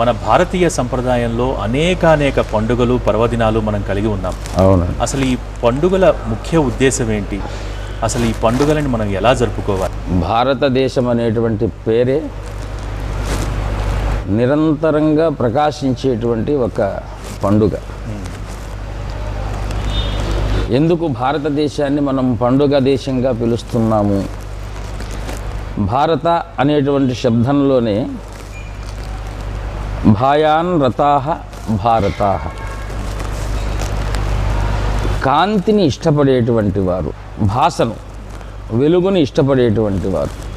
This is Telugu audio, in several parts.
మన భారతీయ సంప్రదాయంలో అనేకానేక పండుగలు పర్వదినాలు మనం కలిగి ఉన్నాం. అవునండి అసలు ఈ పండుగల ముఖ్య ఉద్దేశం ఏంటి? అసలు ఈ పండుగలని మనం ఎలా జరుపుకోవాలి? భారతదేశం అనేటువంటి పేరే నిరంతరంగా ప్రకాశించేటువంటి ఒక పండుగ. ఎందుకు భారతదేశాన్ని మనం పండుగ దేశంగా పిలుస్తున్నాము? భారత అనేటువంటి శబ్దంలోనే భాయాన్ రతాహ భారతాహ. కాంతిని ఇష్టపడేటువంటి వారు భాషను వెలుగుని ఇష్టపడేటువంటి వారు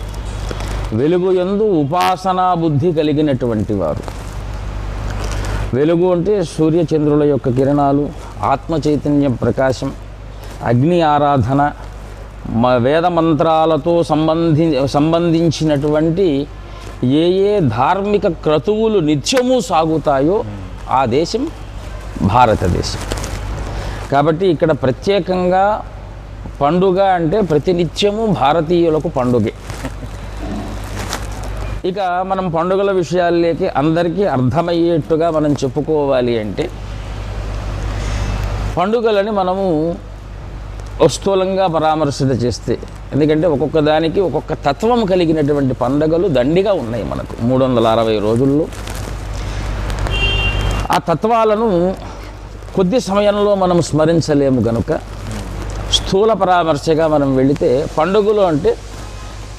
వెలుగు ఎందు ఉపాసనా బుద్ధి కలిగినటువంటి వారు. వెలుగు అంటే సూర్యచంద్రుల యొక్క కిరణాలు ఆత్మచైతన్య ప్రకాశం అగ్ని ఆరాధన మ వేద మంత్రాలతో సంబంధి సంబంధించినటువంటి ఏ ఏ ధార్మిక క్రతువులు నిత్యము సాగుతాయో ఆ దేశం భారతదేశం. కాబట్టి ఇక్కడ ప్రత్యేకంగా పండుగ అంటే ప్రతినిత్యము భారతీయులకు పండుగే. ఇక మనం పండుగల విషయాల్లోకి అందరికీ అర్థమయ్యేట్టుగా మనం చెప్పుకోవాలి అంటే పండుగలని మనము స్థూలంగా పరామర్శత చేస్తే. ఎందుకంటే ఒక్కొక్క దానికి ఒక్కొక్క తత్వం కలిగినటువంటి పండుగలు దండిగా ఉన్నాయి మనకు. మూడు వందల అరవై రోజుల్లో. ఆ తత్వాలను కొద్ది సమయంలో మనం స్మరించలేము గనుక స్థూల పరామర్శగా మనం వెళితే పండుగలు అంటే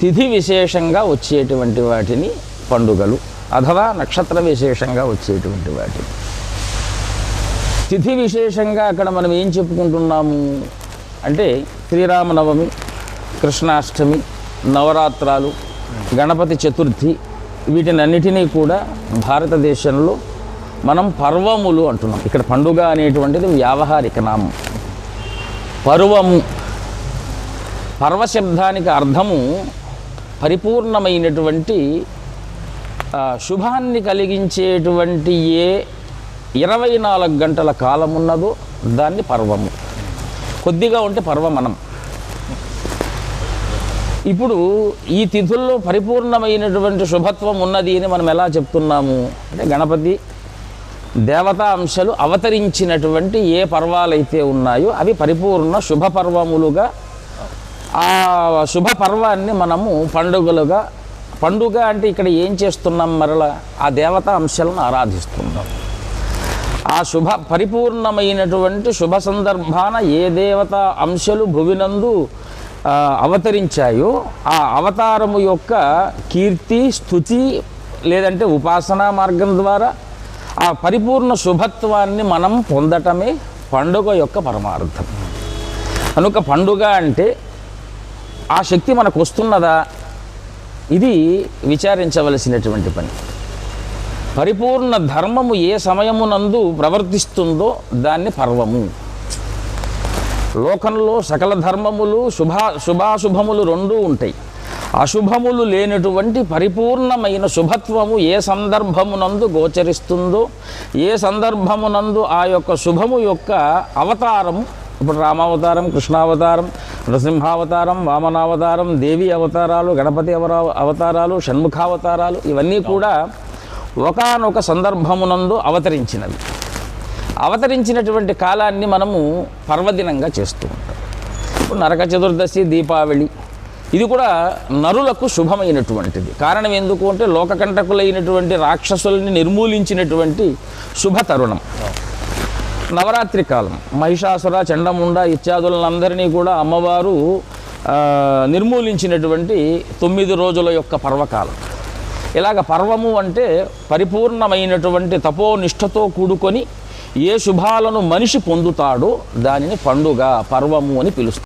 తిథి విశేషంగా వచ్చేటువంటి వాటిని పండుగలు అథవా నక్షత్ర విశేషంగా వచ్చేటువంటి వాటిని. తిథి విశేషంగా అక్కడ మనం ఏం చెప్పుకుంటున్నాము? అంటే శ్రీరామనవమి కృష్ణాష్టమి నవరాత్రాలు గణపతి చతుర్థి వీటినన్నిటినీ కూడా భారతదేశంలో మనం పర్వములు అంటున్నాం. ఇక్కడ పండుగ అనేటువంటిది వ్యావహారిక నామం. పర్వము పర్వశబ్దానికి అర్థము పరిపూర్ణమైనటువంటి శుభాన్ని కలిగించేటువంటి ఏ ఇరవై నాలుగు గంటల కాలం ఉన్నదో దాన్ని పర్వము. కొద్దిగా ఉంటే పర్వమనం. ఇప్పుడు ఈ తిథుల్లో పరిపూర్ణమైనటువంటి శుభత్వం ఉన్నది అని మనం ఎలా చెప్తున్నాము? అంటే గణపతి దేవతా అంశాలు అవతరించినటువంటి ఏ పర్వాలైతే ఉన్నాయో అవి పరిపూర్ణ శుభ పర్వములుగా ఆ శుభ పర్వాన్ని మనము పండుగలుగా పండుగ అంటే ఇక్కడ ఏం చేస్తున్నాం మరలా? ఆ దేవతా అంశాలను ఆరాధిస్తున్నాం. ఆ శుభ పరిపూర్ణమైనటువంటి శుభ సందర్భాన ఏ దేవత అంశాలు భువినందు అవతరించాయో ఆ అవతారము యొక్క కీర్తి స్థుతి లేదంటే ఉపాసనా మార్గం ద్వారా ఆ పరిపూర్ణ శుభత్వాన్ని మనం పొందటమే పండుగ యొక్క పరమార్థం. కనుక పండుగ అంటే ఆ శక్తి మనకు వస్తున్నదా? ఇది విచారించవలసినటువంటి పని. పరిపూర్ణ ధర్మము ఏ సమయమునందు ప్రవర్తిస్తుందో దాన్ని పర్వము. లోకంలో సకల ధర్మములు శుభ శుభాశుభములు రెండూ ఉంటాయి. అశుభములు లేనటువంటి పరిపూర్ణమైన శుభత్వము ఏ సందర్భమునందు గోచరిస్తుందో ఏ సందర్భమునందు ఆ యొక్క శుభము యొక్క అవతారము ఇప్పుడు రామావతారం కృష్ణావతారం నృసింహావతారం వామనావతారం దేవి అవతారాలు గణపతి అవరా అవతారాలు షణ్ముఖావతారాలు ఇవన్నీ కూడా ఒకనొక సందర్భమునందు అవతరించినవి. అవతరించినటువంటి కాలాన్ని మనము పర్వదినంగా చేస్తూ ఉంటాం. ఇప్పుడు నరక చతుర్దశి దీపావళి ఇది కూడా నరులకు శుభమైనటువంటిది. కారణం ఎందుకు అంటే లోకకంటకులైనటువంటి రాక్షసుల్ని నిర్మూలించినటువంటి శుభ తరుణం. నవరాత్రి కాలం మహిషాసుర చండముండ ఇత్యాదులందరినీ కూడా అమ్మవారు నిర్మూలించినటువంటి తొమ్మిది రోజుల యొక్క పర్వకాలం. ఇలాగ పర్వము అంటే పరిపూర్ణమైనటువంటి తపోనిష్టతో కూడుకొని ఏ శుభాలను మనిషి పొందుతాడో దానిని పండుగ పర్వము అని పిలుస్తారు.